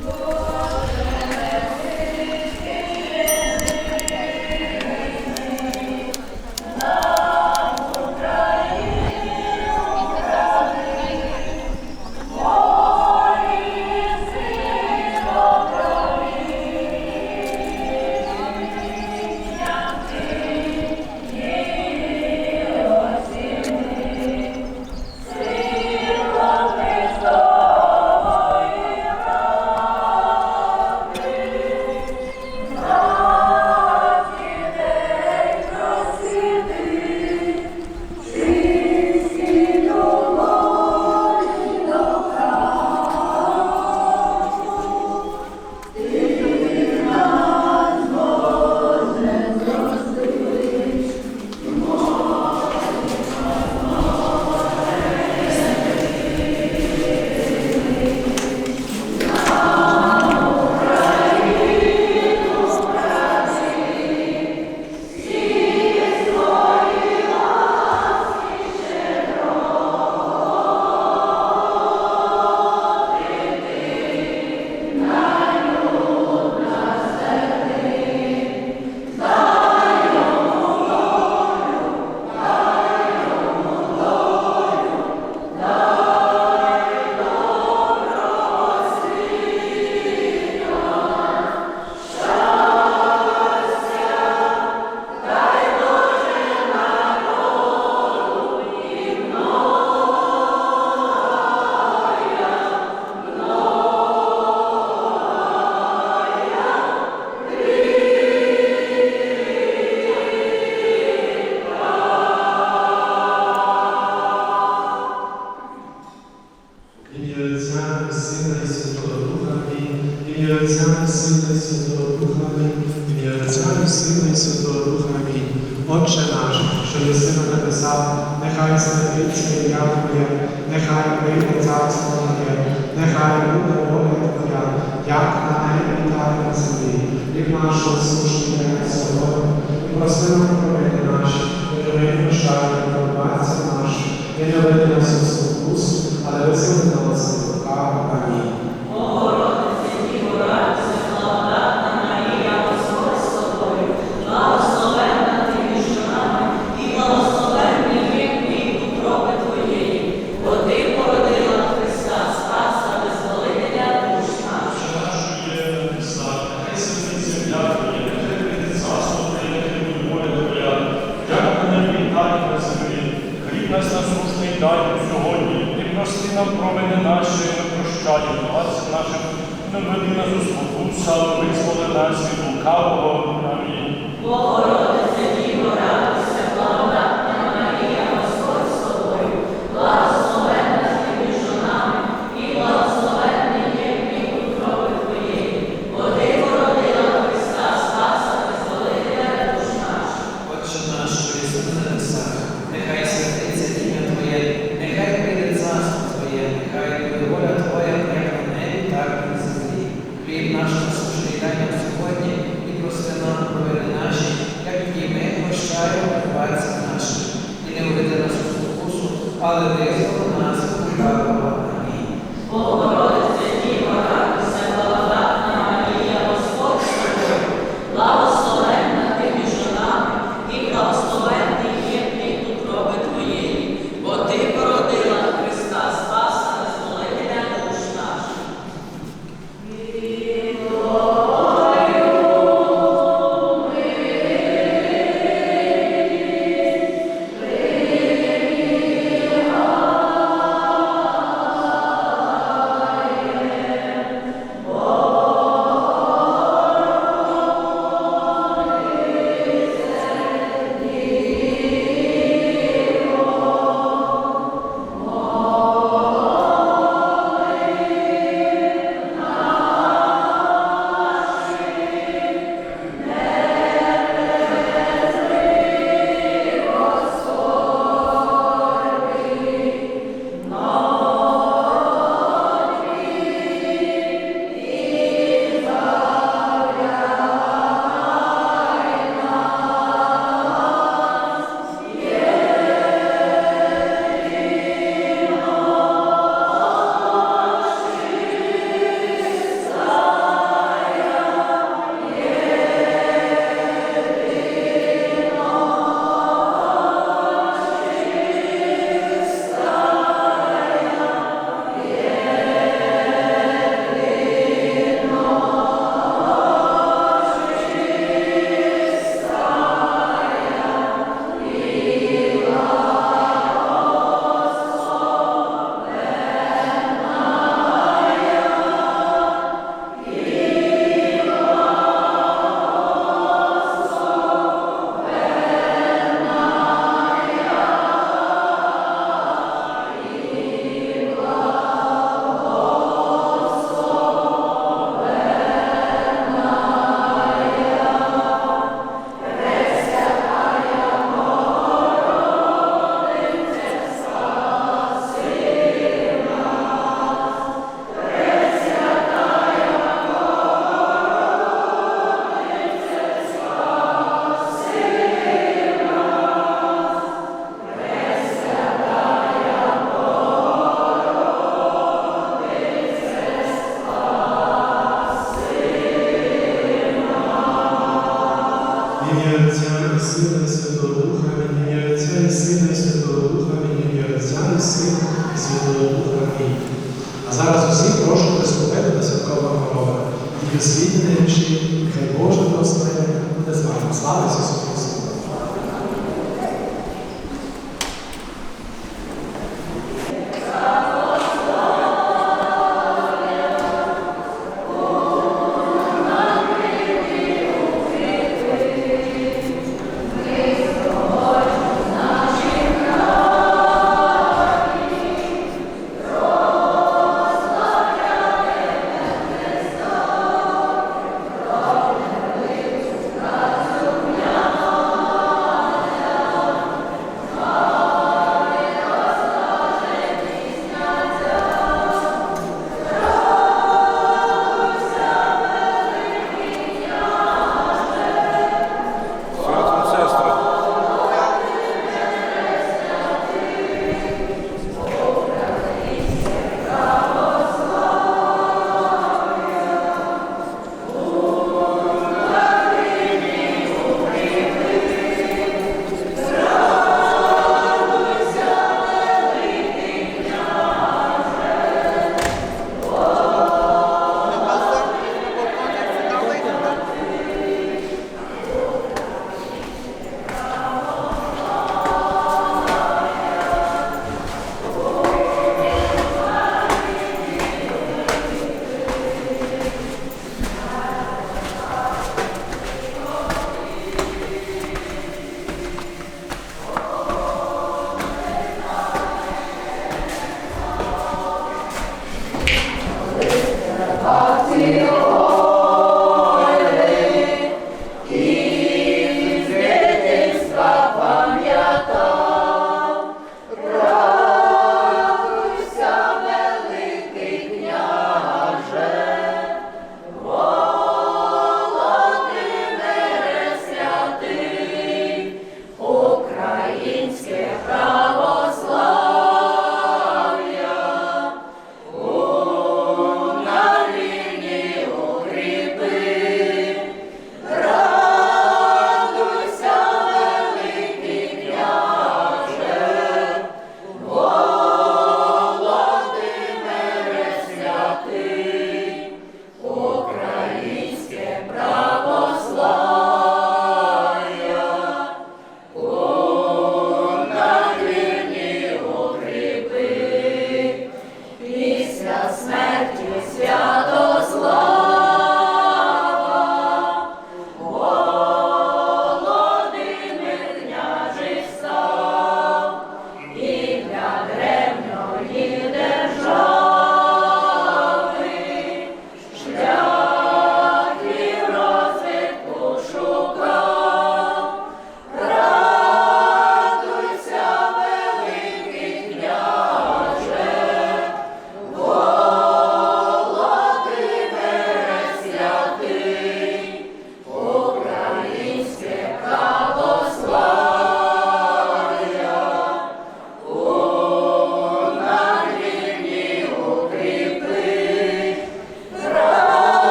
Whoa. passando милі нас у спокусах, визволи нас від лукавого. Амінь.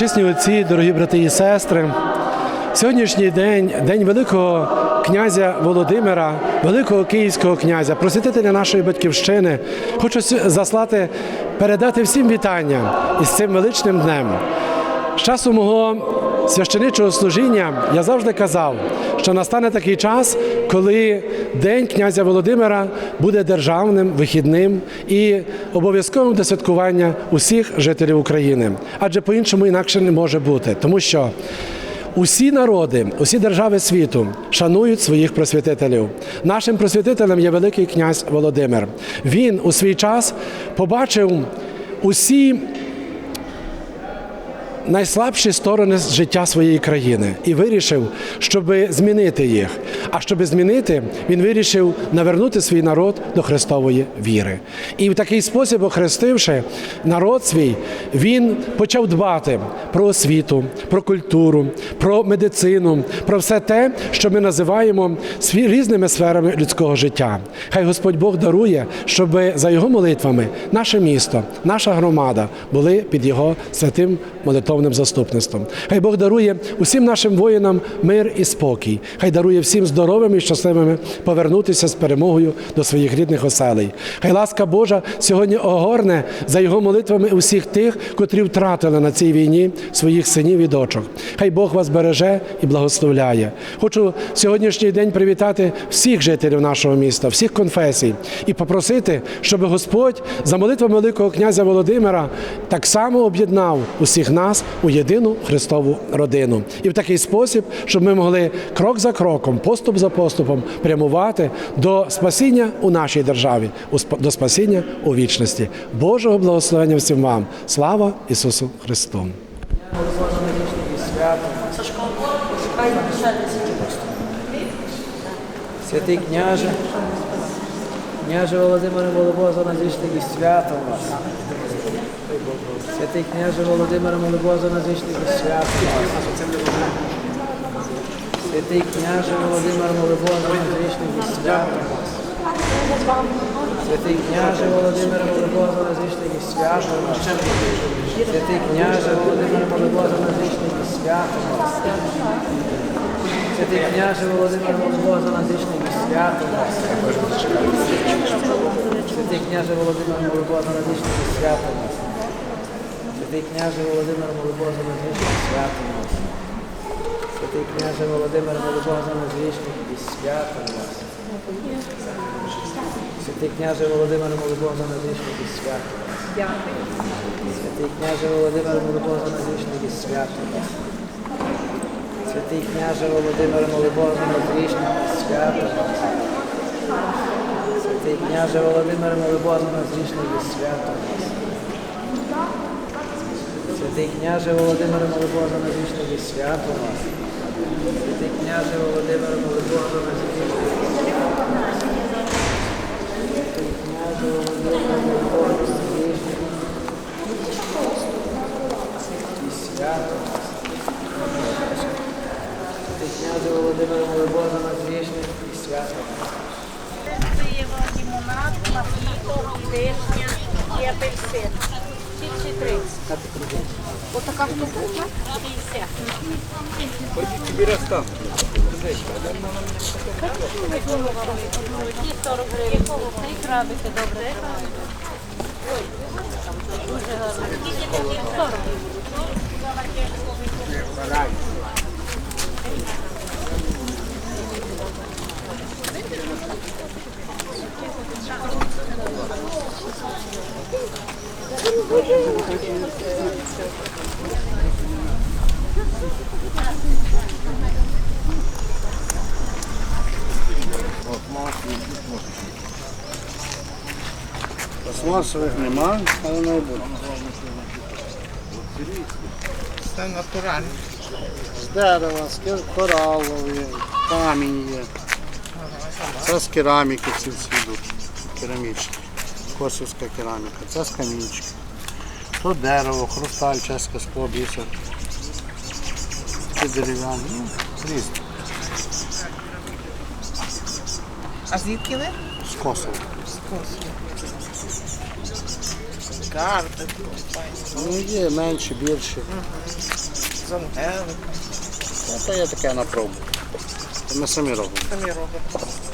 Пречисні отці, дорогі брати і сестри, сьогоднішній день день великого князя Володимира, великого київського князя, просвітителя нашої батьківщини. Хочу заслати, передати всім вітання із цим величним днем. З часу мого священичого служіння я завжди казав, що настане такий час, коли День князя Володимира буде державним, вихідним і обов'язковим до святкування усіх жителів України. Адже по-іншому інакше не може бути, тому що Усі народи, усі держави світу шанують своїх просвітителів. Нашим просвітителем є великий князь Володимир. Він у свій час побачив усі найслабші сторони життя своєї країни і вирішив, щоб змінити їх. А щоб змінити, він вирішив навернути свій народ до Христової віри. І в такий спосіб, охрестивши народ свій, він почав дбати про освіту, про культуру, про медицину, про все те, що ми називаємо різними сферами людського життя. Хай Господь Бог дарує, щоб за його молитвами наше місто, наша громада були під його святим молитовним заступництвом. Хай Бог дарує усім нашим воїнам мир і спокій. Хай дарує всім здоровими і щасливими повернутися з перемогою до своїх рідних оселей. Хай ласка Божа сьогодні огорне за його молитвами усіх тих, котрі втратили на цій війні своїх синів і дочок. Хай Бог вас береже і благословляє. Хочу сьогоднішній день привітати всіх жителів нашого міста, всіх конфесій і попросити, щоб Господь за молитвами великого князя Володимира так само об'єднав усіх нас у єдину Христову родину. І в такий спосіб, щоб ми могли крок за кроком, поступ за поступом прямувати до спасіння у нашій державі, до спасіння у вічності. Божого благословення всім вам. Слава Ісусу Христу! Святий княже, княже Володимире Молобоза, надійшли і свято вас. Святий княже Володимире Молобоза, надійшли і свято вас. Святий княже Володимире Молобоза, надійшли і свято вас. Святий княже Володимире Молобоза, надійшли і свято вас. Святий княже Володимире Молобоза, надійшли і свято вас. Святий княже Володимир Молобоза, надійшли і свято вас. Святий княже Володимир Молобоза, надійшли і свято вас. Святий княже Володимир Молобоза, і свято вас. Святий княже Володимир Молобоза, надійшли і свято вас. Святий княже Володимир Молобоза, надійшли і свято вас. Святий княже Володимир Молобоза, надійшли і свято вас. Святий княже Володимир Молибожа, Назвішник, свято вас. Святий княже Володимир Молибожа, Назвішник, свято вас. Святий княже Володимир Молибожа, Назвішник, свято вас. Святий княже Володимир Молибожа, Назвішник, свято вас. Святий княже Володимир Молибожа, Назвішник, і свято вас. Святий княже Володимир Молибожа, Назвішник, і свято вас. Пиво, лимонад, мохито, вишня і апельсин. 30. Отака штука? 50. Ті 40 гривень. Цей крабики добре. Дуже гарно. 40. Пластмасових нема, але не буде. Це натуральне. З дерева, з коралові, камінь є. Це з кераміки ці всі йдуть. Керамічні. Косівська кераміка. Це з камінчика. То дерево, хрусталь, чеське скло, бісер. Ці дерев'яні. Ну, різні. А звідки ви? З Косово. З Косова. карти, Ну, є менші, більші. з ангеликом. Ну, то є таке на пробу. То ми самі робимо. Самі робимо.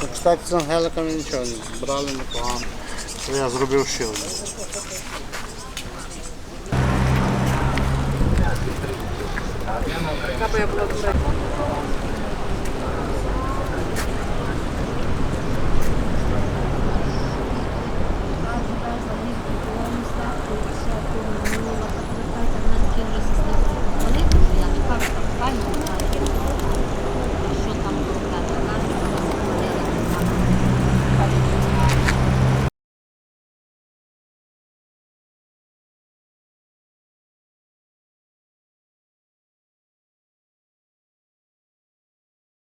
Ну, Кстати, з ангеликами нічого не брали непогано. То я зробив ще один. Яка б я була дуже